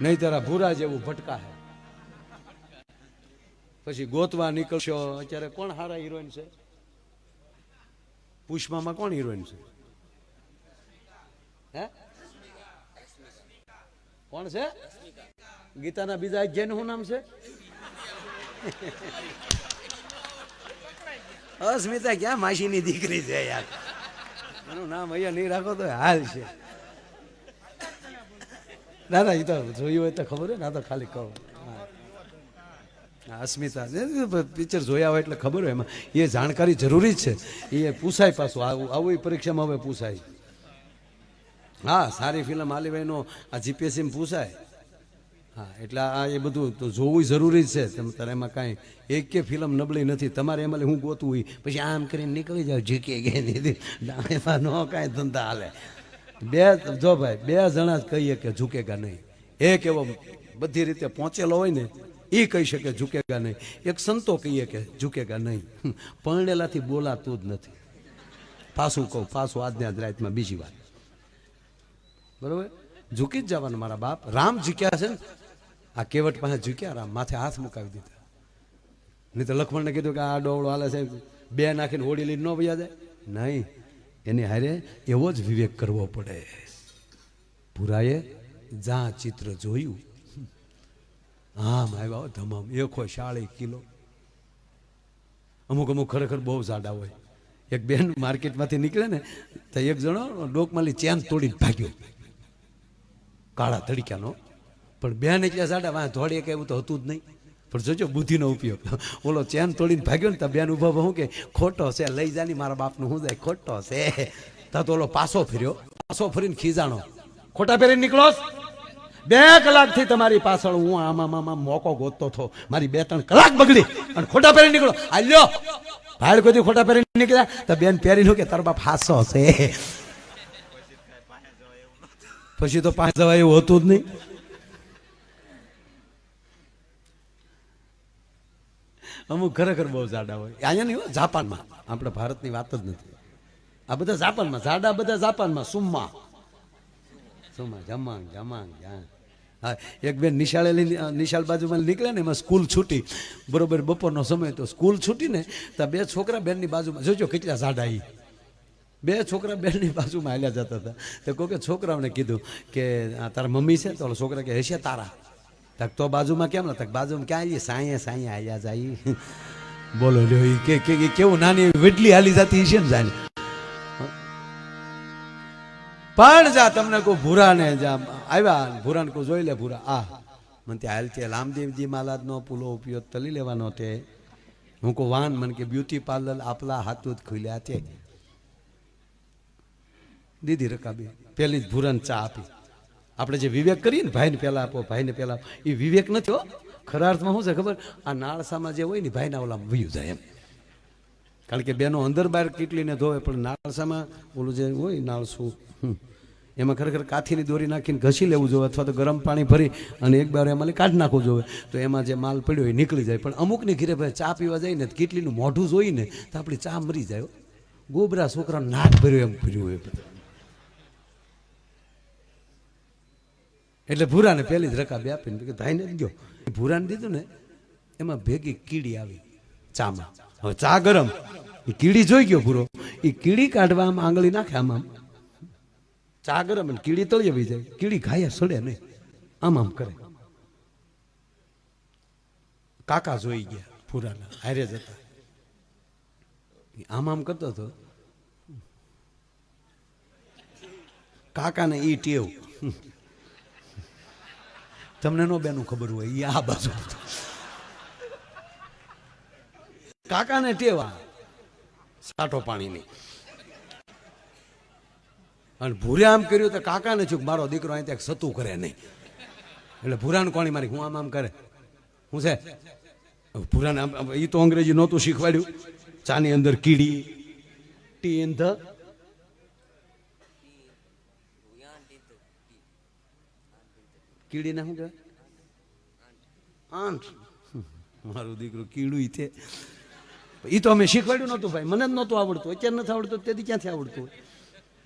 નહીં તારા ભૂરા જેવું ભટકા હે. પછી ગોતવા નીકળશો, અત્યારે કોણ હારા હિરોઈન છે? પુષ્પામાં કોણ હિરોઈન છે? હે? કોણ છે? ગીતાના બીજા અધ્યાય શું નામ છે? અસ્મિતા ક્યાં માસીની દીકરી છે યાર? એનું નામ અહીંયા નહીં રાખો તો હાલ છે. ના ના એ તો જોયું હોય તો ખબર હોય ના તો ખાલી કહો. અસ્મિતા. પિક્ચર જોયા હોય એટલે ખબર હોય એમાં. એ જાણકારી જરૂરી જ છે. એ પૂછાય પાછું. આવું આવું પરીક્ષામાં હવે પૂછાય. હા, સારી ફિલ્મ આલીભાઈનો આ જીપીએસસીમાં પૂછાય. હા, એટલે આ એ બધું તો જોવું જરૂરી છે. તમે એમાં કાંઈ એક કે ફિલ્મ નબળી નથી. તમારે એમાં હું હોય પછી આમ કરીને નીકળી જાવ જીકે દીધી એમાં ન કાંઈ ધંધા હાલે. બે જો ભાઈ, બે જણા જ કહીએ કે ઝૂકેગા નહીં. એક એવો બધી રીતે પહોંચેલો હોય ને એ કહી શકે ઝૂકેગા નહીં. એક સંતો કહીએ કે ઝૂકેગા નહીં. પરણેલાથી બોલાતું જ નથી. પાછું કહું, પાછું આજના જ રાતમાં બીજી વાત. બરોબર? ઝૂકી જ જવાનું મારા બાપ. રામ ઝૂક્યા છે ને, આ કેવટ પાસે ઝૂક્યા, રામ માથે હાથ મુકાવી દીધા. નહીં તો લક્ષ્મણને કીધું કે આ ડોળો હાલે છે, બે નાખીને હોડી લઈને ન વયા જાય. નહીં. એની હારે એવો જ વિવેક કરવો પડે. પુરાએ જા ચિત્ર જોયું. આમ આવ્યા ધમામ એકો શાળી કિલો. અમુક અમુક ખરેખર બહુ જાડા હોય. એક બેન માર્કેટમાંથી નીકળે ને, તો એક જણો ડોકમાલી ચેન તોડીને ભાગ્યો. કાળા તડક્યાનો પણ બેન એટલે જાડા? વાં ધોળીએ કે એવું તો હતું જ નહીં. પણ જોજો, બુદ્ધિનો ઉપયોગ. ઓલો ચેન તોડીને ભાગ્યો ને બેન ઊભા હું કે, ખોટો છે, લઈ જાની મારા બાપનું, હું જાય, ખોટો છે. તા તો ઓલો પાછો ફર્યો. પાછો ફરીને ખીજાણો. ખોટા પહેરીને નીકળો બે કલાકથી તમારી પાછળ હું આમાં આમાં મોકો ગોતતો થો મારી બે ત્રણ કલાક બગડી અને ખોટા પહેરી નીકળો. આલ્યો ભાડ કોઈ ખોટા પહેરીને નીકળ્યા? તો બેન પહેરીને કે, તાર બાપ હાસો છે. પછી તો પાંચ જવાય એવું હતું જ નહીં. અમુક ખરેખર બહુ જાડા હોય. અહીંયા નહીં હોય જાપાનમાં. આપણે ભારતની વાત જ નથી. આ બધા જાપાનમાં જાડા બધા જાપાનમાં, સુમમાં. સુમા જમાંગ જમાંગ હા, એક બેન નિશાળે નિશાળ બાજુમાં નીકળે ને એમાં સ્કૂલ છૂટી. બરોબર, બપોરનો સમય તો સ્કૂલ છૂટી ને, તો બે છોકરા બેનની બાજુમાં, જોજો કેટલા જાડા એ બે છોકરા બેનની બાજુમાં હાલ્યા જતા હતા. તો કોકે છોકરાઓને કીધું કે તારા મમ્મી છે? તો છોકરા કે, હશે તારા. તક તો બાજુમાં કેમ ના તક બાજુમાં ક્યાં આવીએ સાંયે સાંયે આયા જાય બોલો લ્યો કે કે કેવું નાની વેટલી હાલી જતી છે ને જાણે પણ જા તમને કહું ભૂરા ને જા આવ્યા ભૂરાને કો જોઈ લે ભૂરા આ મને ત્યાં હાલ તે લામદેવજી મહારાજનો પુલો ઉપયોગ તલી લેવાનો તે હું કો વાન મને કે બ્યુટી પાર્લર આપલા હાથું જ ખુલ્યા તે દીદી રકાબી પેલી જ ભૂરાને ચા આપી આપણે જે વિવેક કરીએ ને, ભાઈને પહેલાં આપો, ભાઈને પહેલાં એ વિવેક નથી હો. ખરા અર્થમાં શું છે ખબર? આ નાળસામાં જે હોય ને ભાઈના ઓલામાં વયું જાય એમ. કારણ કે બેનો અંદર બહાર કીટલીને ધોવે, પણ નાળસામાં ઓલું જે હોય નાળસું એમાં ખરેખર કાથીની દોરી નાખીને ઘસી લેવું જોઈએ, અથવા તો ગરમ પાણી ભરી અને એક બાર એમાં કાઢી નાખવું જોઈએ. તો એમાં જે માલ પડ્યો એ નીકળી જાય. પણ અમુકની ઘીરે ભાઈ ચા પીવા જાય ને કીટલીનું મોઢું જોઈને તો આપણી ચા મરી જાય. ગોબરા છોકરા નાક ભર્યું એમ ભર્યું હોય. એટલે ભૂરાને પહેલી જ રકાબી આપીને કે ભાઈને ગયો ભૂરાને દીધું ને, એમાં ભેગી કીડી આવી ચામાં. હવે ચા ગરમ. એ કીડી જોઈ ગયો ભૂરો. એ કીડી કાઢવા આમ આંગળી નાખે આમ આમ. ચા ગરમ અને કીડી તળી આવી જાય. કીડી ઘાયા સડે નહીં. આમ આમ કરે. કાકા જોઈ ગયા ભૂરાના, હારે જતા આમ આમ કરતો હતો. કાકાને ઈ ટેવ. તમને નો બેનું ખબર હોય એ આ બાજુ કાકાને ટેવા, સાટો પાણીની. અને ભૂરે આમ કર્યું તો કાકાને છું મારો દીકરો અહીં ત્યાં સતું કરે નહીં. એટલે ભૂરાને કોણી મારી, હું આમ આમ કરે. હું છે? ભૂરાને આમ એ તો અંગ્રેજી નહોતું શીખવાડ્યું. ચાની અંદર કીડી, ટી ઇન ધ કીડીને શું કહેવાય? આંઠ. મારું દીકરું કીડું તે એ તો અમે શીખવાડ્યું નહોતું ભાઈ, મને જ નહોતું આવડતું, અત્યારે નથી આવડતું, તેથી ક્યાંથી આવડતું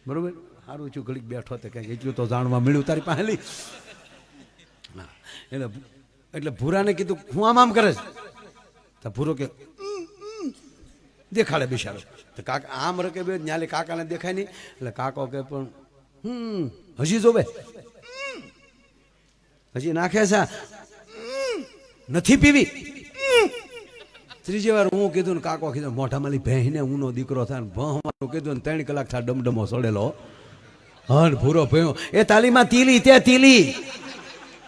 બરોબર? સારું, છું, ઘડીક બેઠો તો કંઈક એટલું તો જાણવા મળ્યું તારી પાસે લઈ. એટલે એટલે ભૂરાને કીધું, હું આમ આમ કરે તો ભૂરો કે. દેખાડે બિચારો. તો કાકા આમ રકે બે, ન્યાલે કાકાને દેખાય નહીં. એટલે કાકો કે પણ, હમ, હજી જોવે. હજી નાખે છે? નથી પીવી. ત્રીજી વાર હું કીધું ને કાકો કીધું, મોઢામાંથી ભેહીને ઊનો દીકરો થાય ને ભણવાનું કીધું ને ત્રણ કલાક થાય ડમડમો સડેલો. હન ભૂરો ભયો. એ તાલીમાં તીલી, તે તીલી.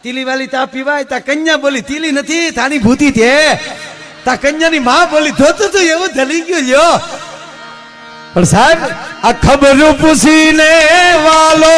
તીલી વાલી તા પીવાય, તા કન્યા બોલી તીલી નથી તાની ભૂતી તે. તા કન્યાની માં બોલી ધોતું તું, એવું ધલી ગયું લ્યો. પણ સાહેબ, આ ખબર પૂછીને વાલો.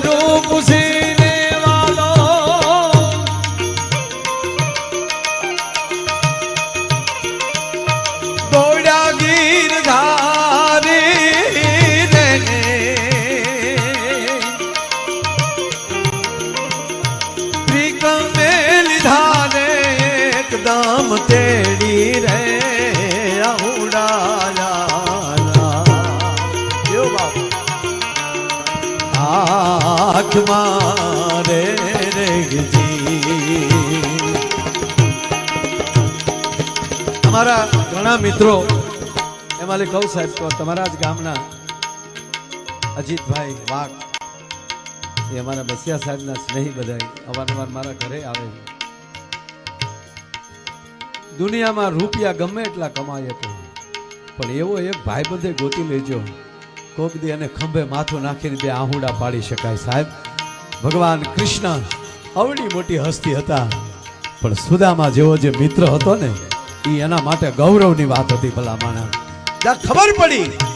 ખબરું પૂછીને અમારા ઘણા મિત્રો, એમાં કહું સાહેબ તો તમારા જ ગામના અજીતભાઈ વાઘ, એ અમારા બસિયા સાહેબના સ્નેહી બધા અવારનવાર મારા ઘરે આવે દુનિયામાં રૂપિયા ગમે એટલા કમાય તો, પણ એવો એક ભાઈ બધે ગોતી લેજો, કોક દી અને ખંભે માથું નાખીને બે આહુડા પાડી શકાય સાહેબ. ભગવાન કૃષ્ણ અવડી મોટી હસ્તી હતા, પણ સુદામા જેવો જે મિત્ર હતો ને એ એના માટે ગૌરવની વાત હતી ભલા માણસ ત્યાં ખબર પડી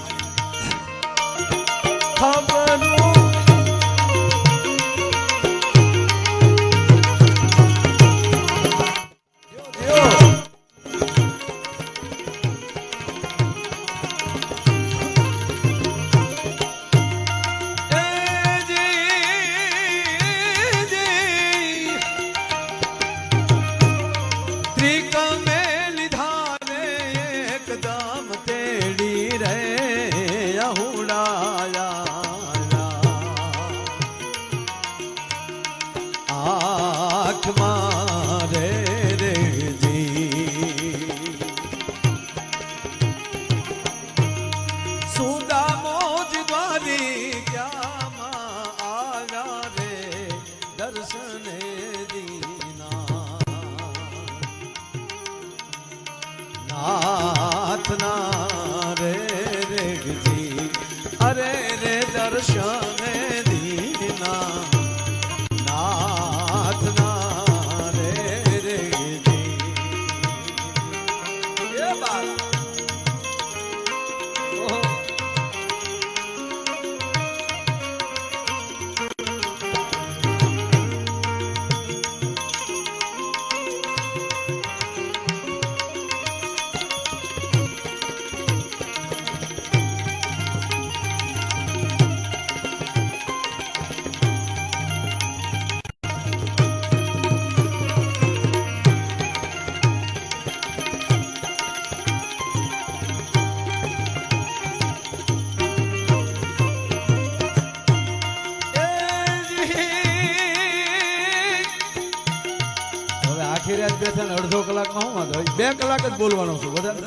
રાત બેઠા ને અડધો કલાકમાં હું વાંધો બે કલાક જ બોલવાનો છું વધારે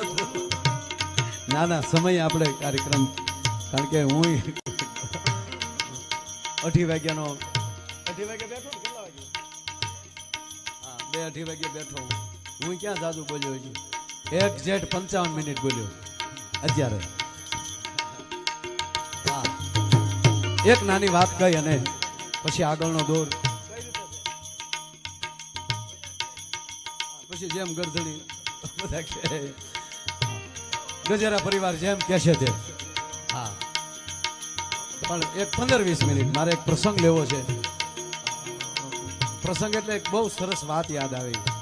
ના ના, સમય આપણે કાર્યક્રમ, કારણ કે હું અઢી વાગ્યાનો, અઢી વાગે બેઠો કેટલા વાગે? હા, બે અઢી વાગે બેઠો હું. ક્યાં જાદુ બોલ્યો છું એક જેટ પંચાવન મિનિટ બોલ્યો. અત્યારે. હા. એક નાની વાત કહી અને પછી આગળનો દોર. પછી જેમ ગરધણી બધા કહે, ગજેરા પરિવાર જેમ કહેશે તે. હા. પણ એક પંદર વીસ મિનિટ, મારે એક પ્રસંગ લેવો છે. પ્રસંગ એટલે એક બહુ સરસ વાત યાદ આવી.